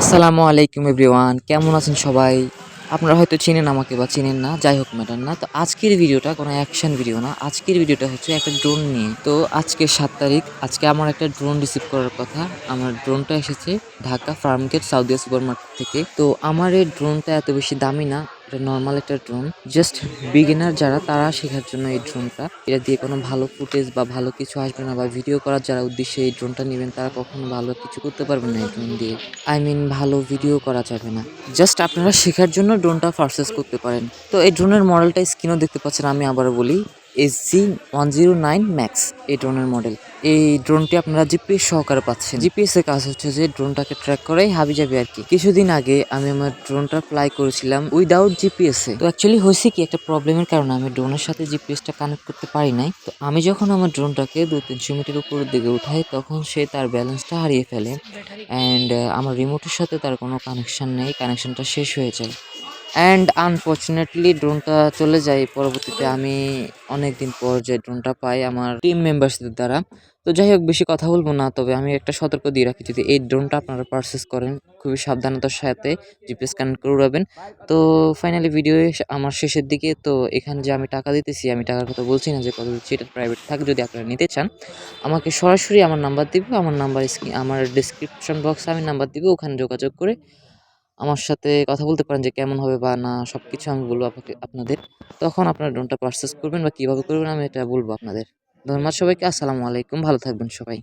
আসসালামু আলাইকুম এভরিওয়ান, কেমন আছেন সবাই? আপনারা হয়তো চিনেন আমাকে বা চিনেন না, যাই হোক ম্যাটার না। তো আজকের ভিডিওটা কোনো অ্যাকশন ভিডিও না, আজকের ভিডিওটা হচ্ছে একটা ড্রোন নিয়ে। তো আজকে সাত তারিখ, আজকে আমার একটা ড্রোন রিসিভ করার কথা। আমার ড্রোনটা এসেছে ঢাকা ফার্মগেট, সাউদিয়া সুপার মার্কেট থেকে। তো আমার এই ড্রোনটা এত বেশি দামি না এটা নর্মাল একটা ড্রোন জাস্ট বিগিনার যারা, তারা শেখার জন্য এই ড্রোনটা এটা দিয়ে কোনো ভালো ফুটেজ বা ভালো কিছু আসবে না বা ভিডিও করার যারা উদ্দেশ্যে এই ড্রোনটা নেবেন, তারা কখনো ভালো কিছু করতে পারবেন না এই ড্রোন দিয়ে। আই মিন ভালো ভিডিও করা যাবে না। জাস্ট আপনারা শেখার জন্য ড্রোনটা পারচেস করতে পারেন। তো এই ড্রোনের মডেলটা স্ক্রিনও দেখতে পাচ্ছেন, আমি আবার বলি। S G one zero nine max এই ড্রোনের মডেল এই ড্রোনটি আপনারা জিপিএস সহকারে পাচ্ছেন। জিপিএস এর কাজ হচ্ছে যে ড্রোনটাকে ট্র্যাক করাই হাবি যাবে আর কি। কিছুদিন আগে আমি আমার ড্রোনটা ফ্লাই করেছিলাম উইদাউট জিপিএস তো অ্যাকচুয়ালি হয়েছে কি একটা প্রবলেমের কারণে আমি ড্রোনের সাথে জিপিএসটা কানেক্ট করতে পারি নাই। তো আমি যখন আমার ড্রোনটাকে দু তিনশো মিটার উপরের দিকে উঠাই, তখন সে তার ব্যালেন্সটা হারিয়ে ফেলে। অ্যান্ড আমার রিমোটের সাথে তার কোনো কানেকশন নেই। কানেকশনটা শেষ হয়ে যায়। অ্যান্ড আনফর্চুনেটলি ড্রোনটা চলে যায়। পরবর্তীতে আমি অনেক দিন পর যে ড্রোনটা পাই আমার টিম মেম্বার্সদের দ্বারা। তো যাই হোক, বেশি কথা বলব না, তবে আমি একটা সতর্ক দিয়ে রাখি। যদি এই ড্রোনটা আপনারা পারচেস করেন, খুবই সাবধানতার সাথে জিপিএস কানেক্ট করে উড়াবেন। তো ফাইনালি ভিডিও আমার শেষের দিকে, তো এখানে যে আমি টাকা দিতেছি, আমি টাকার কথা বলছি না যে কত দিচ্ছি, এটা প্রাইভেট থাক, যদি আপনারা নিতে চান। আমাকে সরাসরি আমার নাম্বার দিব আমার নাম্বার আমার ডিসক্রিপশন বক্সে আমি নাম্বার দিব, ওখানে যোগাযোগ করে আমার সাথে কথা বলতে পারেন যে কেমন হবে বা না সব কিছু আমি বলব আপনাকে, আপনাদের। তখন আপনারা ড্রোনটা পারচেস করবেন বা কীভাবে করবেন আমি এটা বলব আপনাদের। ধন্যবাদ সবাইকে, আসসালামু আলাইকুম, ভালো থাকবেন সবাই।